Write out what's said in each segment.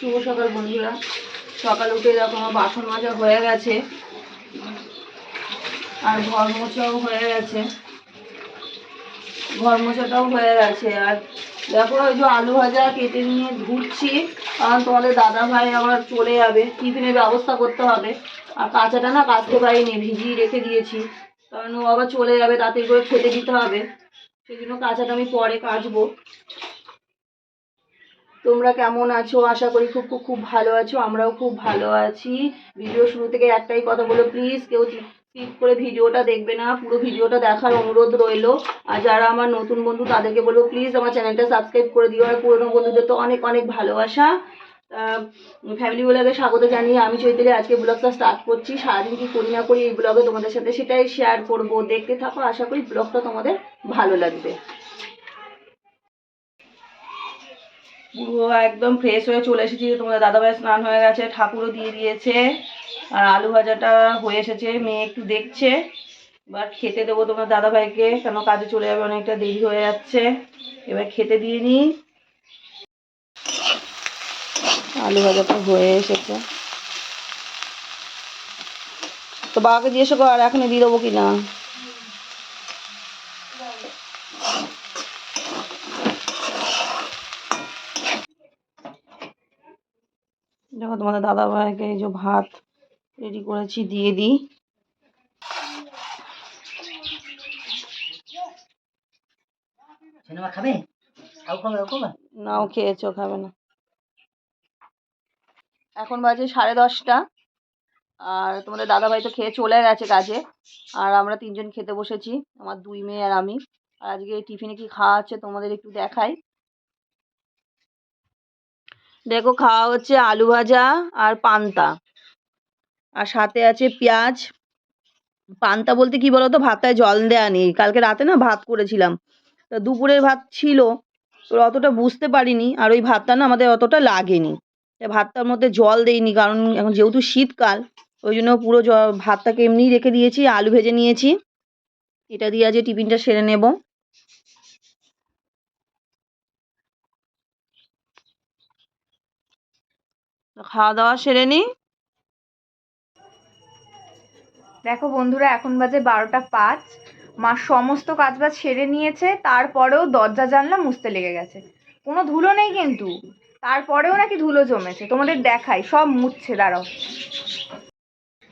শুভ সকাল বন্ধুরা। সকাল উঠে দেখো আমার বাসন মাজা হয়ে গেছে। আর ঘর মোছাও হয়ে গেছে। ঘর মোছাটাও হয়ে গেছে। আর দেখো ওই যে আলু ভাজা কেটে নিয়ে ধুচ্ছি কারণ তোমাদের দাদা ভাই আবার চলে যাবে। টিফিনের ব্যবস্থা করতে হবে। আর কাঁচাটা না কাটতে পারিনি, ভিজিয়ে রেখে দিয়েছি। কারণ ও আবার চলে যাবে, তাতে করে খেতে দিতে হবে। সেই জন্য কাঁচাটা আমি পরে কাচবো। তোমরা কেমন আছো? আশা করি খুব খুব খুব ভালো আছো। আমরাও খুব ভালো আছি। ভিডিও শুরু থেকে একটাই কথা বলো প্লিজ কেউ স্কিপ করে ভিডিওটা দেখবে না। পুরো ভিডিওটা দেখার অনুরোধ রইল। আর যারা আমার নতুন বন্ধু, তাদেরকে বলব প্লিজ আমার চ্যানেলটা সাবস্ক্রাইব করে দিও। আর পুরনো বন্ধুদের তো অনেক অনেক ভালোবাসা। ফ্যামিলি ব্লগে স্বাগত জানিয়ে আমি চৈতালি। আজকে ব্লগটা স্টার্ট করছি। সারাদিন কি করি না করি এই ব্লগে তোমাদের সাথে সেটাই শেয়ার করব। দেখতে থাকো। আশা করি ব্লগটা তোমাদের ভালো লাগবে। পুরো একদম ফ্রেশ হয়ে চলে এসেছি। তোমাদের দাদাভাই স্নান হয়ে গেছে, ঠাকুরও দিয়ে দিয়েছে। আর আলু ভাজাটা হয়ে এসেছে, মেয়ে একটু দেখছে। এবার খেতে দেবো তোমার দাদাভাইকে, কেন কাজে চলে যাবে, অনেকটা দেরি হয়ে যাচ্ছে। এবার খেতে দিয়ে নিই। আলু ভাজাটা হয়ে এসেছে। তো বাবাকে জিজ্ঞেস কর এখনই দিয়ে দেবো কি দেখো তোমাদের দাদা ভাইকে এই যে ভাত রেডি করেছি দিয়ে দিই। খাবে? খাবে নাও খেয়েছো খাবে না। এখন বাজে সাড়ে দশটা। আর তোমাদের দাদাভাই তো খেয়ে চলে গেছে কাজে। আর আমরা তিনজন খেতে বসেছি আমার দুই মেয়ে আর আমি। আর আজকে টিফিনে কি খাওয়া হচ্ছে তোমাদের একটু দেখাই। দেখো খাওয়া হচ্ছে আলু ভাজা আর পান্তা। আর সাথে আছে পেঁয়াজ। পান্তা বলতে কি বলতো? ভাতটায় জল দেয়া নেই। কালকে রাতে না ভাত করেছিলাম। তা দুপুরের ভাত ছিল। অতটা বুঝতে পারিনি। আর ওই ভাতটা না আমাদের অতটা লাগেনি। ভাতটার মধ্যে জল দেইনি। কারণ এখন যেহেতু শীতকাল, ওই জন্য পুরো ভাতটাকে এমনিই রেখে দিয়েছি। আলু ভেজে নিয়েছি। এটা দিয়ে আজকে টিফিনটা সেরে নেব। খাওয়া দাওয়া সেরে নিই দেখো বন্ধুরা, এখন বাজে বারোটা পাঁচ। মা সমস্ত কাজ বাজ সেরে নিয়েছে, তারপরেও দরজা জানলা মুছতে লেগে গেছে। কোনো ধুলো নেই কিন্তু। তারপরেও নাকি ধুলো জমেছে। তোমাদের দেখাই, সব মুছছে, দাঁড়াও।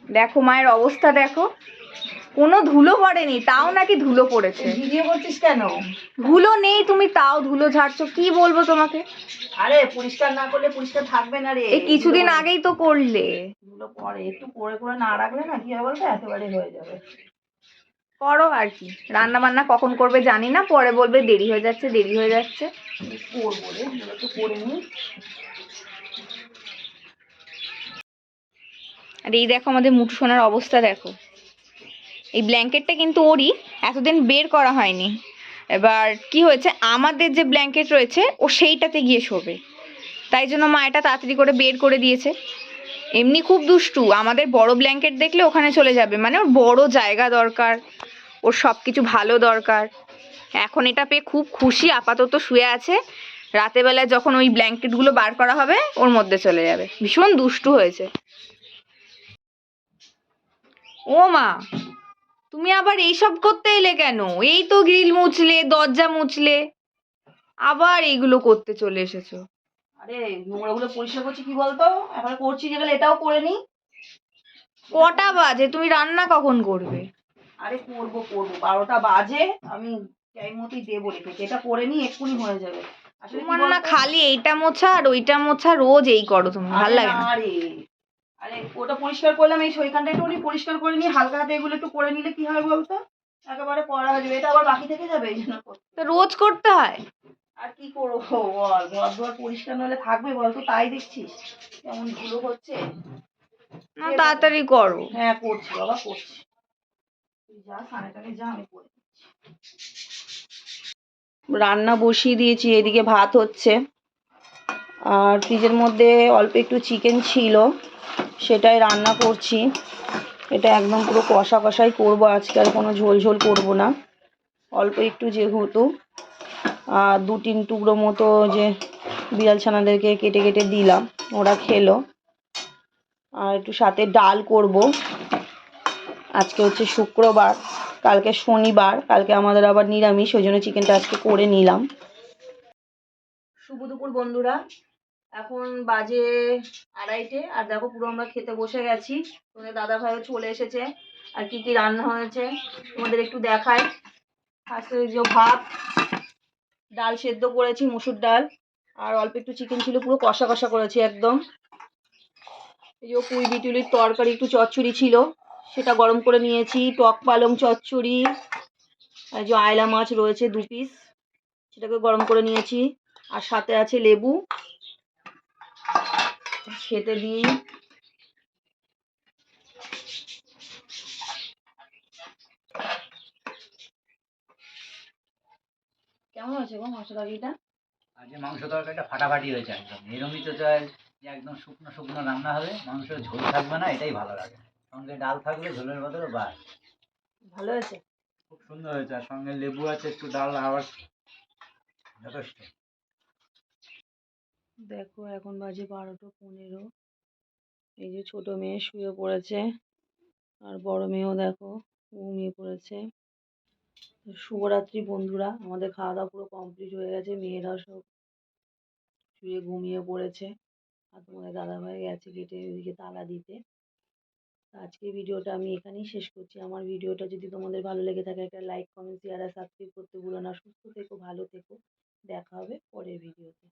দেখো মায়ের অবস্থা দেখো। কোনো ধুলো পড়েনি তাও নাকি ধুলো পড়েছে। ভিডিও করছিস কেন? ধুলো নেই তুমি তাও ধুলো ঝাড়ছো কি বলব তোমাকে? আরে পরিষ্কার না করলে পরিষ্কার থাকবে না রে। এই কিছুদিন আগেই তো করলে। এগুলো পরে একটু করে করে না রাখলে না কি হবে বলতো? একেবারে হয়ে যাবে। করো আর কি রান্না বান্না কখন করবে জানি না পরে বলবে দেরি হয়ে যাচ্ছে দেরি হয়ে যাচ্ছে। করব রে করে আর এই দেখো আমাদের মুঠু সোনার অবস্থা দেখো। এই ব্ল্যাঙ্কেটটা কিন্তু ওরই, এতদিন বের করা হয়নি। এবার কি হয়েছে, আমাদের যে ব্ল্যাঙ্কেট রয়েছে, ও সেইটাতে গিয়ে শোবে। তাই জন্য মা এটা তাড়াতাড়ি করে বের করে দিয়েছে। এমনি খুব দুষ্টু, আমাদের বড় ব্ল্যাঙ্কেট দেখলে ওখানে চলে যাবে। মানে ওর বড় জায়গা দরকার, ওর সব কিছু ভালো দরকার। এখন এটা পেয়ে খুব খুশি, আপাতত শুয়ে আছে। রাতেবেলায় যখন ওই ব্ল্যাঙ্কেটগুলো বার করা হবে, ওর মধ্যে চলে যাবে। ভীষণ দুষ্টু হয়েছে। ও মা! তুমি আবার এইসব করতে এলে কেন? এই তো গ্রিল মুছলে দরজা মুছলে। আবার এইগুলো করতে চলে এসেছ। আরে নোংরাগুলো পরিষ্কার করছি কি বলতো? এখন করছি যেগুলো এটাও করে নিই। কটা বাজে? তুমি রান্না কখন করবে? আরে করব করব। বারোটা বাজে। আমি টাইম মতোই দেবো রেখেছি। এটা করে নিই এক্ষুনি হয়ে যাবে। তোমার না খালি এইটা মোছা আর ওইটা মোছা রোজ এই করো তুমি। ভালো আরে লাগে না রে। আরে ওটা পরিষ্কার করলাম এই সইখানটা একটু পরিষ্কার করে নিই হালকা হাতে এগুলো একটু করে নিলে কি হয় বলতো? একেবারে করা হয়ে যাবে এটা আবার বাকি থেকে যাবে? এই জন্য। তো রোজ করতে হয়? আর কি করব বল? ঘর দুয়ার পরিষ্কার নাহলে থাকবে বলতো তাই দেখছিস। কেমন ধুলো হচ্ছে। না তাড়াতাড়ি করো। হ্যাঁ করছি বাবা করছি। তুই যা সানে টানে যা আমি করে রান্না বসিয়ে দিয়েছি এদিকে ভাত হচ্ছে। আর ফ্রিজের মধ্যে অল্প একটু চিকেন ছিল। সেটাই রান্না করছি। এটা একদম পুরো কষা কষাই করব আজকে, আর কোনো ঝোল ঝোল করব না। অল্প একটু যেহেতু। আর দু তিন টুকরো মতো যে বিড়াল ছানাদেরকে কেটে কেটে দিলাম, ওরা খেলো। আর একটু সাথে ডাল করব। আজকে হচ্ছে শুক্রবার, কালকে শনিবার, কালকে আমাদের আবার নিরামিষ, ওই জন্য চিকেনটা আজকে করে নিলাম। শুভ দুপুর বন্ধুরা। এখন বাজে আড়াইটে, আর দেখো পুরো আমরা খেতে বসে গেছি। তোমাদের দাদা ভাইও চলে এসেছে, আর কি কি রান্না হয়েছে, তোমাদের একটু দেখাই। ফার্স্টে যে ভাত, ডাল সেদ্ধ করেছি, মুসুর ডাল, আর অল্প একটু চিকেন ছিল, পুরো কষা কষা করেছি একদম। এই যে পুঁই বিটুলির তরকারি, একটু চচ্চড়ি ছিল, সেটা গরম করে নিয়েছি, টক পালং চচ্চড়ি, আর যে আয়লা মাছ রয়েছে দু পিস সেটাকে গরম করে নিয়েছি। আর সাথে আছে লেবু খেতে দিই। কেমন আছে গো মশলা তরকারিটা? আজকে মাংস তরকারিটা ফাটাফাটি হয়েছে একদম। এরমই তো চাই যে একদম শুকনো শুকনো রান্না হবে মাংসের ঝোল থাকবে না এটাই ভালো লাগে। সঙ্গে ডাল থাকলে ঝোলের বদলে বাস। ভালো হয়েছে? খুব সুন্দর হয়েছে আর সঙ্গে লেবু আছে একটু ডাল আবার যথেষ্ট। দেখো এখন বাজে বারোটা পনেরো। এই যে ছোট মেয়ে শুয়ে পড়েছে আর বড় মেয়েও দেখো ঘুমিয়ে পড়েছে। শুভরাত্রি বন্ধুরা, আমাদের খাওয়া দাওয়া পুরো কমপ্লিট হয়ে গেছে, মেয়েরাও সব শুয়ে ঘুমিয়ে পড়েছে। আর তোমাদের দাদাভাই গেছে গেটে ওইদিকে তালা দিতে। আজকে ভিডিওটা আমি এখানেই শেষ করছি। আমার ভিডিওটা যদি তোমাদের ভালো লেগে থাকে, একটা লাইক কমেন্ট শেয়ার আর সাবস্ক্রাইব করতে ভুলো না। সুস্থ থেকো, ভালো থেকো। দেখা হবে পরের ভিডিওতে।